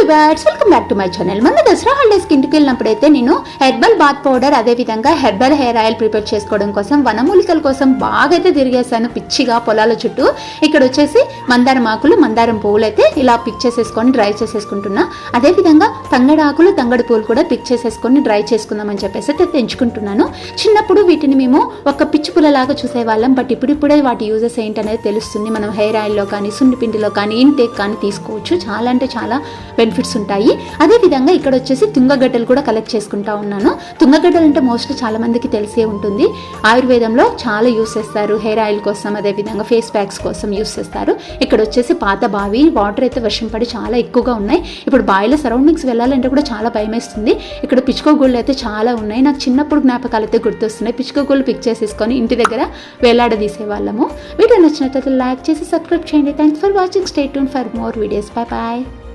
Viewers welcome back to my channel మన దసరా హాలిడేస్కి ఇంటికి వెళ్ళినప్పుడైతే నేను హెర్బల్ బాత్ పౌడర్ అదేవిధంగా హెర్బల్ హెయిర్ ఆయిల్ ప్రిపేర్ చేసుకోవడం కోసం వనమూలికల కోసం బాగా అయితే తిరిగేసాను పిచ్చిగా పొలాల చుట్టూ. ఇక్కడ వచ్చేసి మందారం ఆకులు మందారం పువ్వులు అయితే ఇలా పిక్ చేసేసుకొని డ్రై చేసేసుకుంటున్నా. అదేవిధంగా తంగడ ఆకులు తంగడి పువ్వులు కూడా పిక్ చేసేసుకొని డ్రై చేసుకుందామని చెప్పేసి అయితే తెంచుకుంటున్నాను. చిన్నప్పుడు వీటిని మేము ఒక పిచ్చి పుల్లలాగా చూసేవాళ్ళం. బట్ ఇప్పుడిప్పుడే వాటి యూజెస్ ఏంటనేది తెలుస్తుంది. మనం హెయిర్ ఆయిల్లో కానీ సున్నిపిండిలో కానీ ఇంటేక్ కానీ తీసుకోవచ్చు. చాలా అంటే చాలా బెనిఫిట్స్ ఉంటాయి. అదేవిధంగా ఇక్కడ వచ్చేసి తుంగగడ్డలు కూడా కలెక్ట్ చేసుకుంటా ఉన్నాను. తుంగగడ్డలు అంటే మోస్ట్లీ చాలా మందికి తెలిసే ఉంటుంది. ఆయుర్వేదంలో చాలా యూస్ చేస్తారు. హెయిర్ ఆయిల్ కోసం అదేవిధంగా ఫేస్ ప్యాక్స్ కోసం యూస్ చేస్తారు. ఇక్కడ వచ్చేసి పాత బావి వాటర్ అయితే వర్షం పడి చాలా ఎక్కువగా ఉన్నాయి. ఇప్పుడు బావిలో సరౌండింగ్స్ వెళ్ళాలంటే కూడా చాలా భయం వేస్తుంది. ఇక్కడ పిచ్చుకోగూళ్ళు అయితే చాలా ఉన్నాయి. నాకు చిన్నప్పుడు జ్ఞాపకాలు అయితే గుర్తొస్తున్నాయి. పిచ్చుకోగూళ్ళు పిక్ చేసేసుకొని ఇంటి దగ్గర వేలాడదీసే వాళ్ళము వీడియో నచ్చినట్లయితే లైక్ చేసి సబ్స్క్రైబ్ చేయండి. Thanks for watching stay tune for more videos bye bye